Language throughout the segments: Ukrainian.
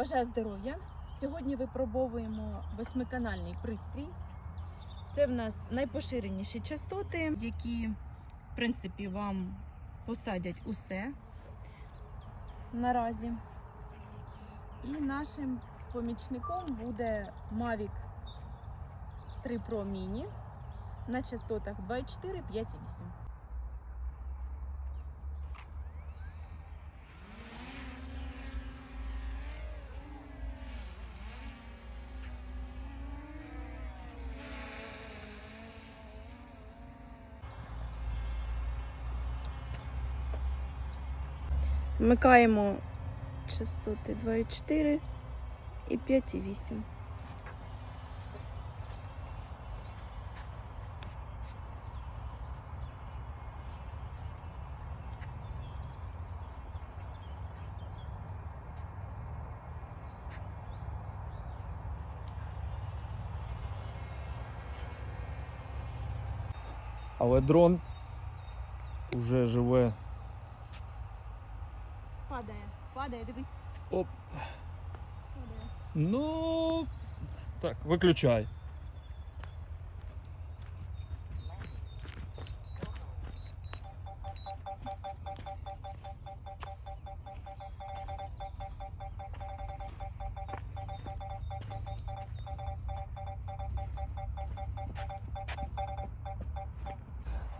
Бажаю здоров'я! Сьогодні випробовуємо восьмиканальний пристрій. Це в нас найпоширеніші частоти, які, в принципі, вам посадять усе наразі. І нашим помічником буде Mavic 3 Pro Mini на частотах 2,4, 5,8. Вмикаємо частоти 2,4 і 5,8. Але дрон вже живе. Падає, падає, дивись. Оп. Падає. Ну. Так, виключай.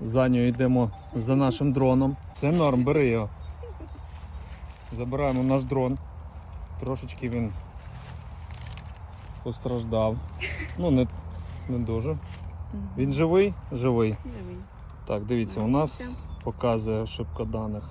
За нього йдемо за нашим дроном. Це норм, бери його. Забираємо наш дрон. Трошечки він постраждав. Ну, не, не дуже. Він живий? Живий. Живий. Так, дивіться, у нас показує ошибка даних